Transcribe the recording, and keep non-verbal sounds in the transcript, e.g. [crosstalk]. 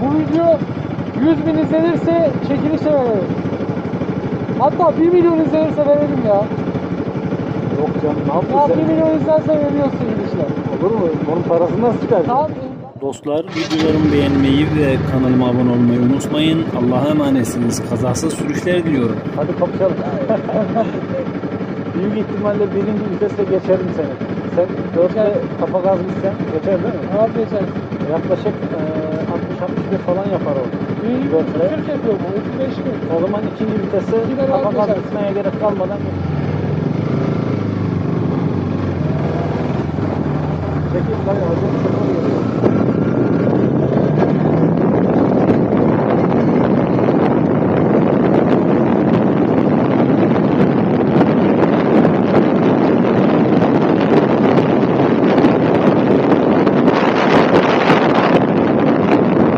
bu video 100 bin izlenirse çekilişe verelim. Hatta 1 milyon izlenirse verelim ya. Yok canım ne Ya yaptın 1 sen? milyon izlense veriyorsun çekilişle. Olur mu? Onun parasını nasıl çıkar? Tamam. Dostlar videolarımı beğenmeyi ve kanalıma abone olmayı unutmayın. Allah'a emanetsiniz. Kazasız sürüşler diliyorum. Hadi kapışalım. [laughs] Büyük ihtimalle birinci vitesle geçerim seni. Sen dörtte kafa gaz gitsen geçer değil mi? Ne yapacağız? Yaklaşık 60-61 falan yapar o. Bir Dörtte. 40 yapıyor bu. 35 mi? O zaman ikinci vitese İkide kafa rahat geçer. gerek kalmadan Çekil dayı geliyor.